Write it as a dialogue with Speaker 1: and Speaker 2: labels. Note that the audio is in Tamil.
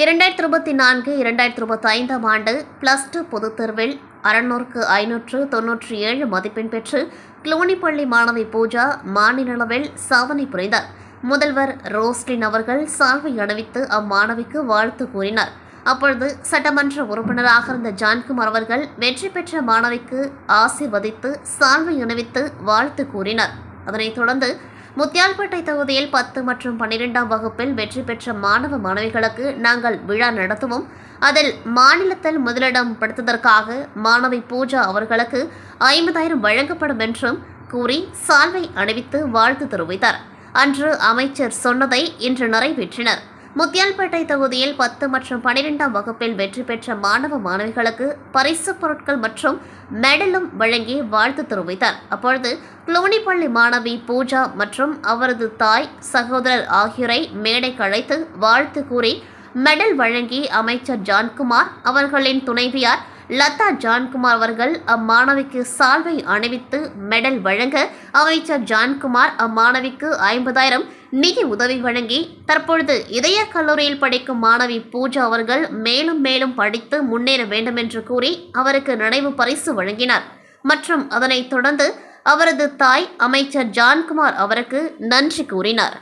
Speaker 1: இரண்டாயிரத்தி இருபத்தி நான்கு இரண்டாயிரத்தி இருபத்தி ஐந்தாம் ஆண்டு பிளஸ் டூ பொதுத் தேர்வில் அறநூறுக்கு ஐநூற்று தொன்னூற்றி ஏழு மதிப்பெண் பெற்று குளோனிப்பள்ளி மாணவி பூஜா மாநில அளவில் சாதனை புரிந்தார். முதல்வர் ரோஸ்டின் அவர்கள் சால்வை அணிவித்து அம்மாணவிக்கு வாழ்த்து கூறினார். அப்பொழுது சட்டமன்ற உறுப்பினராக இருந்த ஜான்குமார் அவர்கள் வெற்றி பெற்ற மாணவிக்கு ஆசிர்வதித்து சால்வை அணிவித்து வாழ்த்து கூறினார். அதனைத் தொடர்ந்து முத்தியால்பேட்டை தொகுதியில் பத்து மற்றும் பன்னிரெண்டாம் வகுப்பில் வெற்றி பெற்ற மாணவ மாணவிகளுக்கு நாங்கள் விழா நடத்துவோம். அதில் மாநிலத்தில் முதலிடம் படுத்ததற்காக மாணவி பூஜா அவர்களுக்கு ஐம்பதாயிரம் வழங்கப்படும் என்றும் கூறி சால்வை அணிவித்து வாழ்த்து தெரிவித்தார். அன்று அமைச்சர் சொன்னதை இன்று நிறைவேற்றினர். முத்தியால்பேட்டை தொகுதியில் பத்து மற்றும் பனிரெண்டாம் வகுப்பில் வெற்றி பெற்ற மாணவ மாணவிகளுக்கு பரிசுப் பொருட்கள் மற்றும் மெடலும் வழங்கி வாழ்த்து தெரிவித்தார். அப்பொழுது குளோனிப்பள்ளி மாணவி பூஜா மற்றும் அவரது தாய் சகோதரர் ஆகியோரை மேடைக்கு அழைத்து வாழ்த்து கூறி மெடல் வழங்கி அமைச்சர் ஜான்குமார் அவர்களின் துணைவியார் லதா ஜான்குமார் அவர்கள் அம்மாணவிக்கு சால்வை அணிவித்து மெடல் வழங்க அமைச்சர் ஜான்குமார் அம்மாணவிக்கு ஐம்பதாயிரம் நிதி உதவி வழங்கி தற்பொழுது இதய கல்லூரியில் படிக்கும் மாணவி பூஜா அவர்கள் மேலும் மேலும் படித்து முன்னேற வேண்டும் என்று கூறி அவருக்கு நினைவு பரிசு வழங்கினார். மற்றும் அதனைத் தொடர்ந்து அவரது தாய் அமைச்சர் ஜான்குமார் அவருக்கு நன்றி கூறினார்.